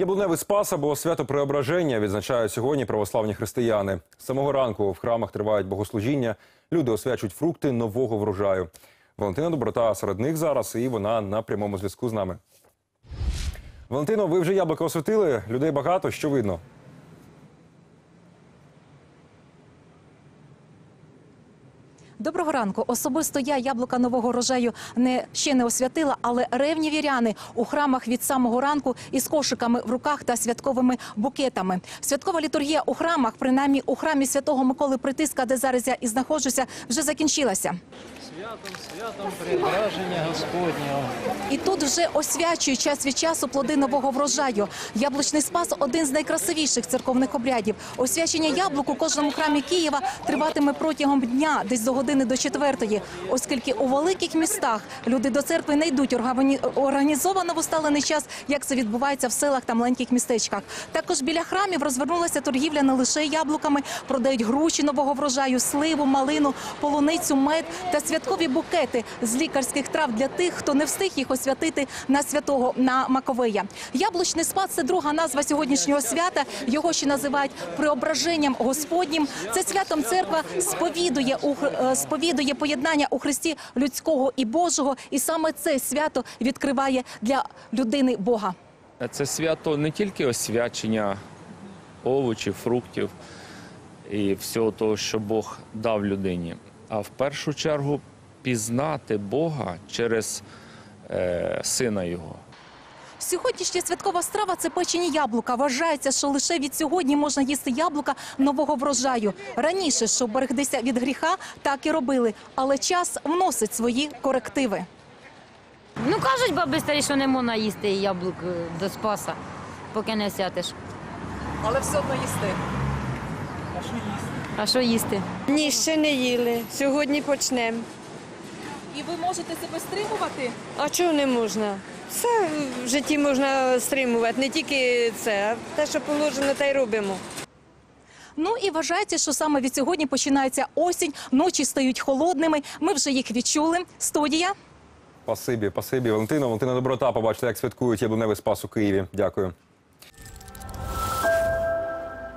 Яблуневий спас або свято Преображення відзначають сьогодні православні християни. З самого ранку в храмах тривають богослужіння. Люди освячують фрукти нового врожаю. Валентина Доброта серед них зараз, і вона на прямому зв'язку з нами. Валентино, ви вже яблука освятили? Людей багато, що видно? Доброго ранку. Особисто я яблука нового рожаю не ще не освятила, але ревні віряни у храмах від самого ранку із кошиками в руках та святковими букетами. Святкова літургія у храмах, принаймні у храмі святого Миколи Притиска, де зараз я і знаходжуся, вже закінчилася. Святом, святом преображення Господнього. І тут вже освячують час від часу плоди нового врожаю. Яблучний спас один з найкрасивіших церковних обрядів. Освячення яблук у кожному храмі Києва триватиме протягом дня, десь до години до четвертої, оскільки у великих містах люди до церкви не йдуть органі- організовано в усталений час, як це відбувається в селах та маленьких містечках. Також біля храмів розвернулася торгівля не лише яблуками, продають груші нового врожаю, сливу, малину, полуницю, мед та святкові букети з лікарських трав для тих, хто не встиг їх освятити на святого на Маковея. Яблучний спад це друга назва сьогоднішнього свята. Його ще називають преображенням Господнім. Це святом церква сповідує е, сповідує поєднання у Христі людського і Божого, і саме це свято відкриває для людини Бога. Це свято не тільки освячення овочів, фруктів і всього того, що Бог дав людині, а в першу чергу пізнати Бога через е, сина Його. Сьогоднішня святкова страва це печені яблука. Вважається, що лише від сьогодні можна їсти яблука нового врожаю. Раніше, щоб берегтися від гріха, так і робили. Але час вносить свої корективи. Ну кажуть баби старі, що не можна їсти яблук е, до спаса, поки не сятиш. Але все одно їсти. А що їсти. А що їсти? Ні, ще не їли. Сьогодні почнемо. І ви можете себе стримувати? А чого не можна? Все в житті можна стримувати, не тільки це, а те, що положено, та й робимо. Ну і вважається, що саме від сьогодні починається осінь, ночі стають холодними. Ми вже їх відчули. Студія. Пасибі, пасибі. Валентина, Валентина Доброта. Побачите, як святкують яблуневий спас у Києві. Дякую.